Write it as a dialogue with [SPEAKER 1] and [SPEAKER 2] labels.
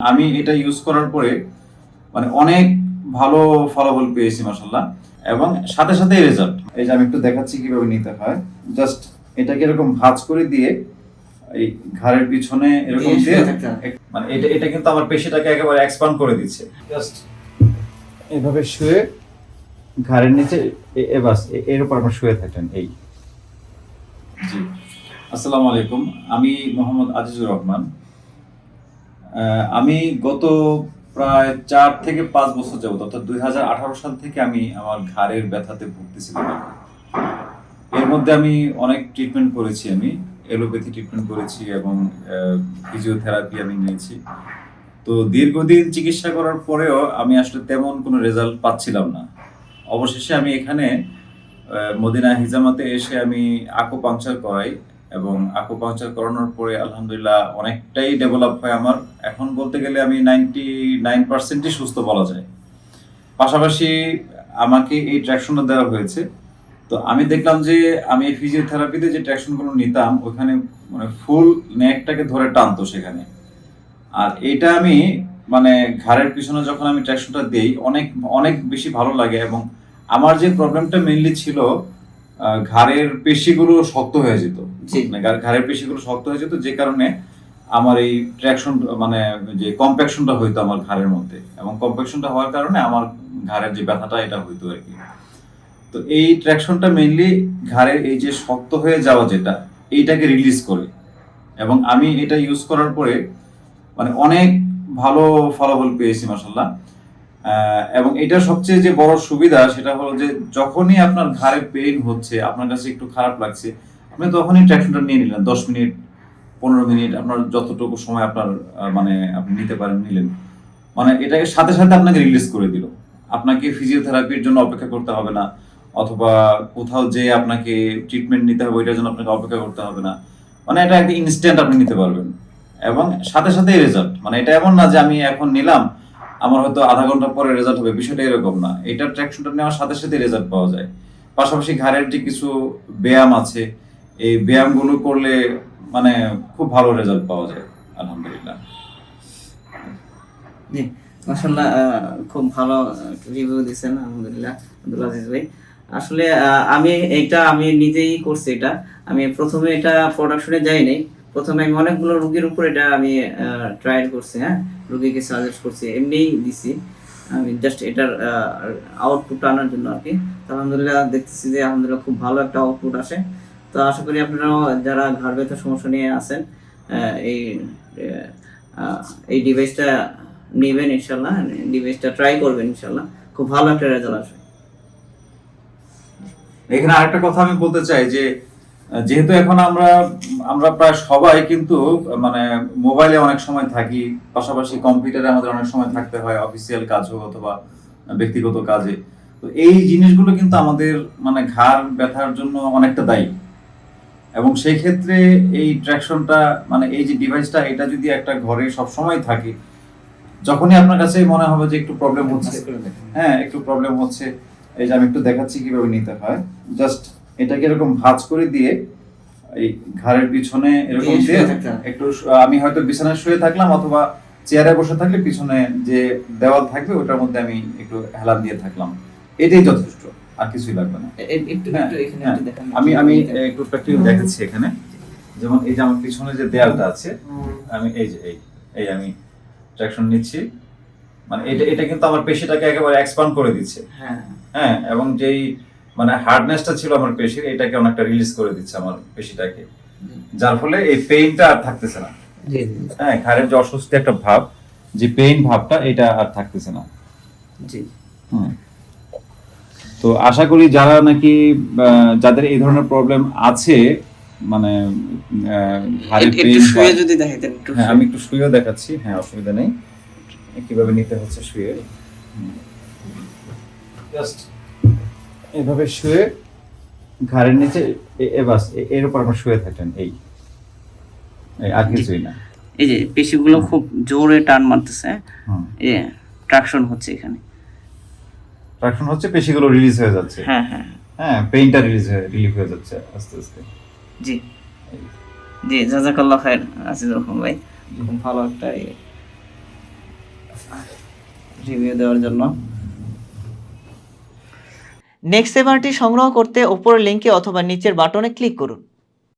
[SPEAKER 1] আমি এটা ইউজ করার পরে মানে অনেক ভালো ফলাফল পেয়েছি মাসাল্লাহ এবং সাথে সাথে রেজাল্ট এই যে আমি একটু দেখাচ্ছি কীভাবে নিতে হয়। জাস্ট এটাকে এরকম ভাঁজ করে দিয়ে এই ঘাড়ের পিছনে এরকম
[SPEAKER 2] দিয়ে
[SPEAKER 1] মানে এটা এটা কিন্তু আমার পেশিটাকে একেবারে এক্সপান্ড করে দিচ্ছে। জাস্ট এভাবে শুয়ে ঘাড়ের নিচে বাসের উপর আপনার শুয়ে থাকেন এই। জি। আসসালামু আলাইকুম। আমি মোহাম্মদ আজিজুর রহমান। আমি গত প্রায় চার থেকে পাঁচ বছর যাবত, অর্থাৎ দু হাজার আঠারো সাল থেকে আমি আমার ঘাড়ের ব্যথাতে ভুগতেছিলাম এর মধ্যে আমি অনেক ট্রিটমেন্ট করেছি আমি এলোপ্যাথি ট্রিটমেন্ট করেছি এবং ফিজিওথেরাপি আমি নিয়েছি। তো দীর্ঘদিন চিকিৎসা করার পরেও আমি আসলে তেমন কোনো রেজাল্ট পাচ্ছিলাম না। অবশেষে আমি এখানে মদিনা হিজামাতে এসে আমি আকোপাংচার করাই। এবং আকোপাংচার করানোর পরে আলহামদুলিল্লাহ অনেকটাই ডেভেলপ হয় আমার। এখন বলতে গেলে আমি নাইনটি নাইন পার্সেন্টই সুস্থ বলা যায়। পাশাপাশি আমাকে এই ট্র্যাকশনটা দেওয়া হয়েছে। তো আমি দেখলাম যে আমি ফিজিওথেরাপিতে যে ট্র্যাকশনগুলো নিতাম, ওখানে মানে ফুল নেকটাকে ধরে টানতো সেখানে। আর এটা আমি মানে ঘাড়ের পিছনে যখন আমি ট্র্যাকশনটা দেই, অনেক অনেক বেশি ভালো লাগে এবং আমার যে প্রবলেমটা মেনলি ছিল ঘাড়ের পেশিগুলো শক্ত হয়ে যেত। মানে ঘাড়ের পেশিগুলো শক্ত হয়ে যেত, যে কারণে আমার এই ট্র্যাকশন মানে যে কম্প্যাকশনটা হইতো আমার ঘাড়ের মধ্যে। এবং কম্প্যাকশনটা হওয়ার কারণে আমার ঘাড়ের যে ব্যথাটা, এটা হইতো আর কি। তো এই ট্র্যাকশনটা মেইনলি ঘাড়ের এই যে শক্ত হয়ে যাওয়া যেটা, এইটাকে রিলিজ করে। এবং আমি এটা ইউজ করার পরে মানে অনেক ভালো ফলাফল পেয়েছি মাসাল্লাহ এবং এটা সবচেয়ে যে বড় সুবিধা, সেটা হলো যে যখনই আপনার ঘাড়ে পেইন হচ্ছে, আপনার কাছে একটু খারাপ লাগছে আপনি তখনই ট্র্যাকশনটা নিয়ে নিলেন দশ মিনিট, পনেরো মিনিট, আপনার যতটুকু সময় আপনার মানে আপনি নিতে পারেন, নিলেন। মানে এটাকে সাথে সাথে আপনাকে রিলিজ করে দিল। আপনাকে ফিজিওথেরাপির জন্য অপেক্ষা করতে হবে না, অথবা কোথাও যে আপনাকে ট্রিটমেন্ট নিতে হবে, ওইটার জন্য আপনাকে অপেক্ষা করতে হবে না। মানে এটা একটা ইনস্ট্যান্ট আপনি নিতে পারবেন। এবং সাথে সাথে রেজাল্ট মানে এটা এমন না যে আমি এখন নিলাম, আমার হয়তো আধা ঘণ্টা পরে রেজাল্ট হবে, বিষয়টা এরকম না। এটা ট্র্যাকশনটা নেওয়ার সাথে সাথে রেজাল্ট পাওয়া যায়। পাশাপাশি ঘাড়ের যে কিছু ব্যায়াম আছে এই ব্যায়ামগুলো করলে মানে খুব ভালো রেজাল্ট পাওয়া যায়, আলহামদুলিল্লাহ।
[SPEAKER 2] মাসাল্লাহ খুব ভালো রিভিউ দিচ্ছেন আলহামদুলিল্লাহ ভাই। আসলে আমি এটা আমি নিজেই করছি এটা। আমি প্রথমে এটা প্রোডাকশনে যাই নাই। প্রথমে আমি অনেকগুলো রুগীর উপর এটা আমি ট্রায়াল করছি হ্যাঁ? রুগীকে সাজেস্ট করছি, এমনিই দিছি। আমি জাস্ট এটার আউটপুট আনার জন্য আর কি। আলহামদুলিল্লাহ, দেখতেছি যে আলহামদুলিল্লাহ খুব ভালো একটা আউটপুট আসে। তো আশা করি আপনারাও যারা ঘাড় ব্যথার সমস্যা নিয়ে আছেন এই এই ডিভাইসটা নেবেন ইনশাল্লাহ ডিভাইসটা ট্রাই করবেন ইনশাল্লাহ খুব ভালো একটা রেজাল্ট আসবে।
[SPEAKER 1] এখানে আরেকটা কথা আমি বলতে চাই যে, যেহেতু এখন আমরা আমরা প্রায় সবাই কিন্তু মানে মোবাইলে অনেক সময় থাকি, পাশাপাশি কম্পিউটারে আমাদের অনেক সময় থাকতে হয় অফিসিয়াল কাজ হোক অথবা ব্যক্তিগত কাজে। তো এই জিনিসগুলো কিন্তু আমাদের মানে ঘাড় ব্যথার জন্য অনেকটা দায়ী। এবং সেই ক্ষেত্রে এই ট্র্যাকশনটা মানে এই যে ডিভাইসটা এটা যদি একটা ঘরে সব সময় থাকে যখনই আপনার কাছে মনে হবে যে একটু প্রবলেম হচ্ছে হ্যাঁ একটু প্রবলেম হচ্ছে এই যে আমি একটু দেখাচ্ছি কীভাবে নিতে হয় জাস্ট এটাকে এরকম ভাঁজ করে দিয়ে এই ঘাড়ের পিছনে এরকম
[SPEAKER 2] দিয়ে।
[SPEAKER 1] একটু আমি হয়তো বিছানায় শুয়ে থাকলাম অথবা চেয়ারে বসে থাকলে পিছনে যে দেওয়াল থাকবে ওটার মধ্যে আমি একটু হেলান দিয়ে থাকলাম। এটাই যথেষ্ট। আর কিছুই লাগবে না।
[SPEAKER 2] একটু
[SPEAKER 1] হ্যাঁ,
[SPEAKER 2] এখানে
[SPEAKER 1] হ্যাঁ।
[SPEAKER 2] একটু দেখান।
[SPEAKER 1] আমি আমি একটু প্র্যাকটিক্যাল দেখাচ্ছি এখানে। যেমন এই যে আমার পিছনে যে দেয়ালটা আছে আমি এই যে এই এই আমি ট্র্যাকশন নিচ্ছি। মানে এটা এটা কিন্তু আমার পেশিটাকে একেবারে এক্সপান্ড করে দিচ্ছে।
[SPEAKER 2] হ্যাঁ।
[SPEAKER 1] হ্যাঁ এবং যেই মানে হার্ডনেসটা ছিল আমার পেশির এটাকে অনেকটা রিলিজ করে দিচ্ছে আমার পেশিটাকে। যার ফলে এই পেইনটা আর থাকতেছে না। হ্যাঁ ঘাড়ের যে অস্বস্তি একটা ভাব যে পেইন ভাবটা এটা আর থাকতেছে না।
[SPEAKER 2] জি।
[SPEAKER 1] হুম। তো আশা করি যারা নাকি যাদের এই ধরনের প্রবলেম আছে মানে
[SPEAKER 2] যদি দেখাইতেন
[SPEAKER 1] হ্যাঁ আমি একটু শুয়েও দেখাচ্ছি। হ্যাঁ অসুবিধা নেই। কীভাবে নিতে হচ্ছে শুয়ে? জাস্ট এভাবে শুয়ে ঘাড়ের নিচে এ- এ বাস এ- এর উপর আপনার শুয়ে থাকেন এই। এই, আর কিছুই না।
[SPEAKER 2] এই যে পেশিগুলো খুব জোরে টান মারতেছে
[SPEAKER 1] হুম।
[SPEAKER 2] এ ট্রাকশন হচ্ছে এখানে।
[SPEAKER 1] ট্রাকশন হচ্ছে পেশিগুলো রিলিজ হয়ে যাচ্ছে।
[SPEAKER 2] হ্যাঁ হ্যাঁ
[SPEAKER 1] হ্যাঁ। পেইনটা রিলিজ হয়ে রিলিফ হয়ে যাচ্ছে আস্তে আস্তে।
[SPEAKER 2] জি। জি জাজাকাল্লাহ খায়ের আজিজুর রহমান ভাই। খুব ভালো একটা। রিভিউ দেওয়ার জন্য।
[SPEAKER 3] নেক্সট সেভারটি সংগ্রহ করতে ওপরের লিঙ্কে অথবা নিচের বাটনে ক্লিক করুন।